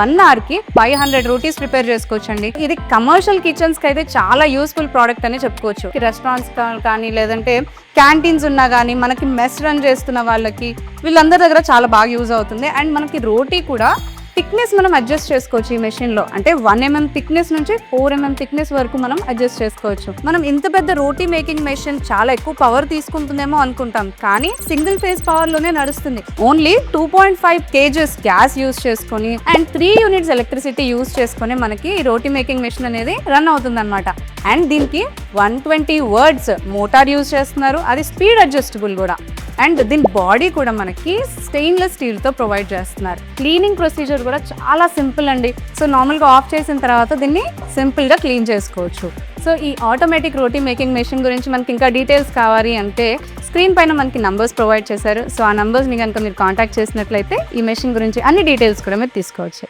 One అవర్కి five hundred rotis prepare చేసుకోవచ్చు అండి ఇది కమర్షియల్ కిచెన్స్కి అయితే చాలా యూస్ఫుల్ ప్రోడక్ట్ అని చెప్పుకోవచ్చు. రెస్టారెంట్స్ కానీ లేదంటే క్యాంటీన్స్ ఉన్నా కానీ మనకి మెస్ రన్ చేస్తున్న వాళ్ళకి వీళ్ళందరి దగ్గర చాలా బాగా యూజ్ అవుతుంది. అండ్ మనకి రోటీ కూడా థిక్నెస్ మనం అడ్జస్ట్ చేసుకోవచ్చు ఈ మెషిన్లో. అంటే వన్ ఎంఎం థిక్నెస్ నుంచి ఫోర్ ఎంఎం థిక్నెస్ వరకు మనం అడ్జస్ట్ చేసుకోవచ్చు. మనం ఇంత పెద్ద రోటీ మేకింగ్ మెషిన్ చాలా ఎక్కువ పవర్ తీసుకుంటుందేమో అనుకుంటాం. కానీ సింగిల్ ఫేజ్ పవర్లోనే నడుస్తుంది. Only two point five kgs gas use చేసుకొని and three units electricity use చేసుకొని మనకి ఈ రోటీ మేకింగ్ మెషిన్ అనేది రన్ అవుతుంది అనమాట అండ్ దీనికి one twenty watts motor use చేస్తున్నారు. అది స్పీడ్ అడ్జస్టబుల్ కూడా. అండ్ దీని బాడీ కూడా మనకి స్టెయిన్లెస్ స్టీల్తో ప్రొవైడ్ చేస్తున్నారు. క్లీనింగ్ ప్రొసీజర్ కూడా చాలా సింపుల్ అండి. సో నార్మల్గా ఆఫ్ చేసిన తర్వాత దీన్ని సింపుల్గా క్లీన్ చేసుకోవచ్చు. సో ఈ ఆటోమేటిక్ రోటీ మేకింగ్ మెషిన్ గురించి మనకి ఇంకా డీటెయిల్స్ కావాలి అంటే స్క్రీన్ పైన మనకి నంబర్స్ ప్రొవైడ్ చేశారు. సో ఆ నంబర్స్ని కనుక మీరు కాంటాక్ట్ చేసినట్లయితే ఈ మెషిన్ గురించి అన్ని డీటెయిల్స్ కూడా మీరు తీసుకోవచ్చు.